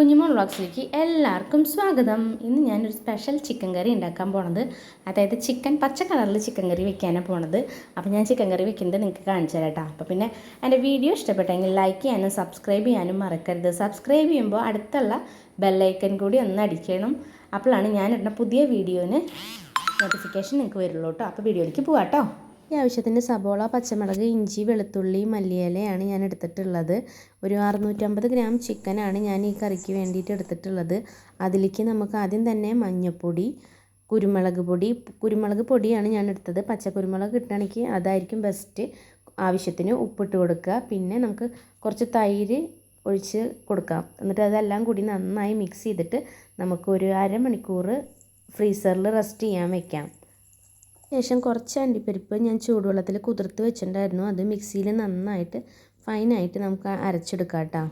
വ്ളോഗ്സിലേക്ക് എല്ലാവർക്കും സ്വാഗതം. ഇന്ന് ഞാനൊരു സ്പെഷ്യൽ ചിക്കൻ കറി ഉണ്ടാക്കാൻ പോണത്. അതായത് ചിക്കൻ പച്ച കളറിൽ ചിക്കൻ കറി വെക്കാനാണ് പോണത്. അപ്പോൾ ഞാൻ ചിക്കൻ കറി വെക്കുന്നത് നിങ്ങൾക്ക് കാണിച്ചു തരാം കേട്ടോ അപ്പോൾ പിന്നെ എന്റെ വീഡിയോ ഇഷ്ടപ്പെട്ടെങ്കിൽ ലൈക്ക് ചെയ്യാനും സബ്സ്ക്രൈബ് ചെയ്യാനും മറക്കരുത്. സബ്സ്ക്രൈബ് ചെയ്യുമ്പോൾ അടുത്തുള്ള ബെല്ലൈക്കൻ കൂടി ഒന്ന് അടിക്കണം. അപ്പോഴാണ് ഞാനിടുന്ന പുതിയ വീഡിയോന് നോട്ടിഫിക്കേഷൻ നിങ്ങൾക്ക് വരുള്ളൂ കേട്ടോ അപ്പോൾ വീഡിയോയിലേക്ക് പോകാം കേട്ടോ ഈ ആവശ്യത്തിന് സബോള പച്ചമുളക് ഇഞ്ചി വെളുത്തുള്ളി മല്ലിയിലയാണ് ഞാൻ എടുത്തിട്ടുള്ളത്. ഒരു അറുന്നൂറ്റമ്പത് ഗ്രാം ചിക്കനാണ് ഞാൻ ഈ കറിക്ക് വേണ്ടിയിട്ട് എടുത്തിട്ടുള്ളത്. അതിലേക്ക് നമുക്ക് ആദ്യം തന്നെ മഞ്ഞൾപ്പൊടി കുരുമുളക് പൊടി കുരുമുളക് പൊടിയാണ് ഞാൻ എടുത്തത്. പച്ചക്കുരുമുളക് കിട്ടുകയാണെങ്കിൽ അതായിരിക്കും ബെസ്റ്റ് ആവശ്യത്തിന് ഉപ്പിട്ട് കൊടുക്കുക. പിന്നെ നമുക്ക് കുറച്ച് തൈര് ഒഴിച്ച് കൊടുക്കാം. എന്നിട്ട് അതെല്ലാം കൂടി നന്നായി മിക്സ് ചെയ്തിട്ട് നമുക്ക് ഒരു അരമണിക്കൂർ ഫ്രീസറിൽ റെസ്റ്റ് ചെയ്യാൻ വെക്കാം. ശേഷം കുറച്ച് അണ്ടിപ്പരിപ്പ് ഞാൻ ചൂടുവെള്ളത്തിൽ കുതിർത്ത് വെച്ചിട്ടുണ്ടായിരുന്നു. അത് മിക്സിയിൽ നന്നായിട്ട് ഫൈനായിട്ട് നമുക്ക് അരച്ചെടുക്കാം കേട്ടോ.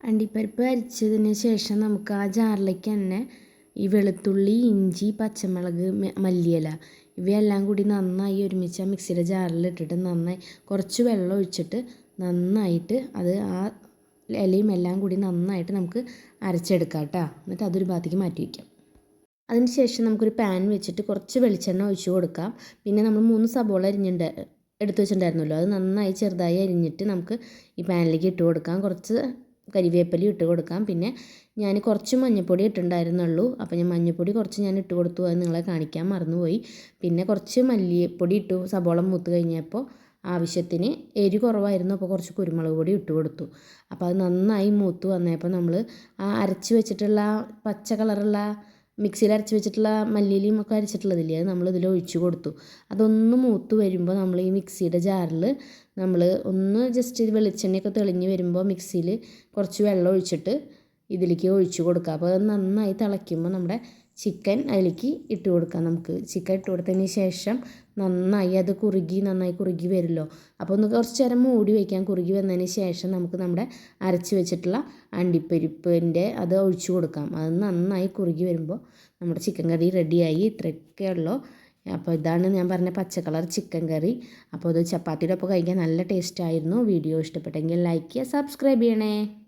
അണ്ടിപ്പരിപ്പ് അരിച്ചതിന് ശേഷം നമുക്ക് ആ ജാറിലേക്ക് തന്നെ ഈ വെളുത്തുള്ളി ഇഞ്ചി പച്ചമുളക് മല്ലിയില ഇവയെല്ലാം കൂടി നന്നായി ഒരുമിച്ച് ആ മിക്സിയുടെ ജാറിൽ ഇട്ടിട്ട് നന്നായി കുറച്ച് വെള്ളം ഒഴിച്ചിട്ട് നന്നായിട്ട് അത് ആ ഇലയും എല്ലാം കൂടി നന്നായിട്ട് നമുക്ക് അരച്ചെടുക്കാം കേട്ടോ. എന്നിട്ട് അതൊരു ഭാഗത്തേക്ക് മാറ്റി വയ്ക്കാം. അതിന് ശേഷം നമുക്കൊരു പാൻ വെച്ചിട്ട് കുറച്ച് വെളിച്ചെണ്ണ ഒഴിച്ചു കൊടുക്കാം. പിന്നെ നമ്മൾ മൂന്ന് സബോള അരിഞ്ഞിട്ട് എടുത്തു വെച്ചിട്ടുണ്ടായിരുന്നല്ലോ അത് നന്നായി ചെറുതായി അരിഞ്ഞിട്ട് നമുക്ക് ഈ പാനിലേക്ക് ഇട്ട് കൊടുക്കാം. കുറച്ച് കരിവേപ്പലി ഇട്ട് കൊടുക്കാം. പിന്നെ ഞാൻ കുറച്ച് മഞ്ഞൾപ്പൊടി ഇട്ടിട്ടുണ്ടായിരുന്നുള്ളൂ അപ്പോൾ ഞാൻ മഞ്ഞൾപ്പൊടി കുറച്ച് ഞാൻ ഇട്ട് കൊടുത്തു. അത് നിങ്ങളെ കാണിക്കാൻ മറന്നുപോയി. പിന്നെ കുറച്ച് മല്ലിപ്പൊടി ഇട്ടു. സബോള മൂത്ത് കഴിഞ്ഞപ്പോൾ ആവശ്യത്തിന് എരി കുറവായിരുന്നു. അപ്പോൾ കുറച്ച് കുരുമുളക് പൊടി ഇട്ട് കൊടുത്തു. അപ്പോൾ അത് നന്നായി മൂത്ത് വന്നപ്പോൾ നമ്മൾ ആ അരച്ച് വെച്ചിട്ടുള്ള പച്ച കളറുള്ള മിക്സിയിൽ അരച്ച് വെച്ചിട്ടുള്ള മല്ലിയിലയും ഒക്കെ അരച്ചിട്ടുള്ളതില്ലേ അത് നമ്മൾ ഇതിൽ ഒഴിച്ച് കൊടുത്തു. അതൊന്ന് മൂത്ത് വരുമ്പോൾ നമ്മൾ ഈ മിക്സിയുടെ ജാറിൽ നമ്മൾ ഒന്ന് ജസ്റ്റ് വെളിച്ചെണ്ണയൊക്കെ തെളിഞ്ഞ് വരുമ്പോൾ മിക്സിയിൽ കുറച്ച് വെള്ളം ഒഴിച്ചിട്ട് ഇതിലേക്ക് ഒഴിച്ചു കൊടുക്കുക. അപ്പോൾ അത് നന്നായി തിളയ്ക്കുമ്പോൾ നമ്മുടെ ചിക്കൻ അതിലേക്ക് ഇട്ട് കൊടുക്കാം നമുക്ക്. ചിക്കൻ ഇട്ട് കൊടുത്തതിന് ശേഷം നന്നായി അത് കുറുകി നന്നായി കുറുകി വരുമല്ലോ. അപ്പോൾ ഒന്ന് കുറച്ച് നേരം മൂടി വയ്ക്കാൻ കുറുകി വന്നതിന് ശേഷം നമുക്ക് നമ്മുടെ അരച്ച് വെച്ചിട്ടുള്ള അണ്ടിപ്പരിപ്പിന്റെ അത് ഒഴിച്ചു കൊടുക്കാം. അത് നന്നായി കുറുകി വരുമ്പോൾ നമ്മുടെ ചിക്കൻ കറി റെഡിയായി. ഇത്രയൊക്കെ ഉള്ളൂ. അപ്പോൾ ഇതാണ് ഞാൻ പറഞ്ഞ പച്ച കളർ ചിക്കൻ കറി. അപ്പോൾ അത് ചപ്പാത്തിയുടെ ഒപ്പം കഴിക്കാൻ നല്ല ടേസ്റ്റായിരുന്നു വീഡിയോ ഇഷ്ടപ്പെട്ടെങ്കിൽ ലൈക്ക് ചെയ്യുക സബ്സ്ക്രൈബ് ചെയ്യണേ.